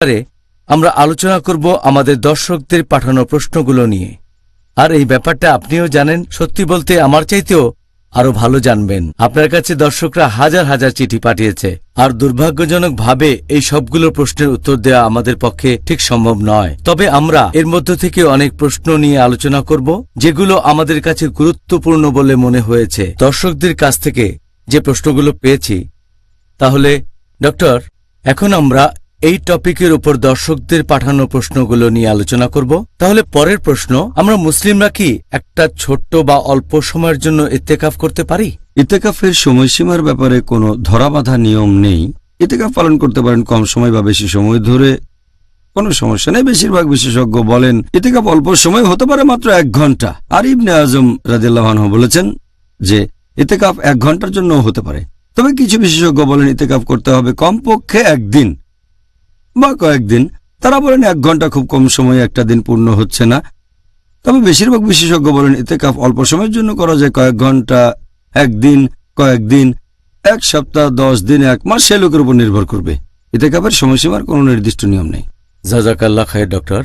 ব্যাপারে আমরা আলোচনা করব আমাদের দর্শকদের পাঠানো প্রশ্নগুলো নিয়ে। আর এই ব্যাপারটা আপনিও জানেন, সত্যি বলতে আমার চাইতেও আরও ভালো জানবেন। আপনার কাছে দর্শকরা হাজার হাজার চিঠি পাঠিয়েছে, আর দুর্ভাগ্যজনকভাবে এই সবগুলো প্রশ্নের উত্তর দেওয়া আমাদের পক্ষে ঠিক সম্ভব নয়। তবে আমরা এর মধ্য থেকে অনেক প্রশ্ন নিয়ে আলোচনা করব, যেগুলো আমাদের কাছে গুরুত্বপূর্ণ বলে মনে হয়েছে। দর্শকদের কাছ থেকে যে প্রশ্নগুলো পেয়েছি, তাহলে ডক্টর, এখন আমরা এই টপিকের উপর দর্শকদের পাঠানো প্রশ্নগুলো নিয়ে আলোচনা করব। তাহলে পরের প্রশ্ন, আমরা মুসলিমরা কি একটা ছোট্ট বা অল্প সময়ের জন্য ইত্তেকাফ করতে পারি? ইতেকাফের সময়সীমার ব্যাপারে কোনো ধরাবাঁধা নিয়ম নেই। ইতেকাফ পালন করতে পারেন কম সময় বা বেশি সময় ধরে। কোনো সমস্যা নেই। বেশিরভাগ বিশেষজ্ঞ বলেন ইতেকাফ অল্প সময় হতে পারে মাত্র এক ঘণ্টা। আর ইবনে আজম রাজিল্লাহান বলেছেন যে ইতেকাফ এক ঘণ্টার জন্য হতে পারে। তবে কিছু বিশেষজ্ঞ বলেন ইতেকাফ করতে হবে কমপক্ষে একদিন। বা কয়েকদিন, তারা বলেন এক ঘণ্টা খুব কম সময়ে একটা দিন পূর্ণ হচ্ছে না। তবে বেশিরভাগ বিশেষজ্ঞ বলেন এতে ইতেকাফ অল্প সময়ের জন্য করা যায়, কয়েক ঘণ্টা, একদিন, কয়েকদিন, এক সপ্তাহ, দশ দিন, এক মাস, সে লোকের উপর নির্ভর করবে। এতে কাপের সময়সীমার কোনো নির্দিষ্ট নিয়ম নেই। জাজাকাল্লা খায় ডক্টর।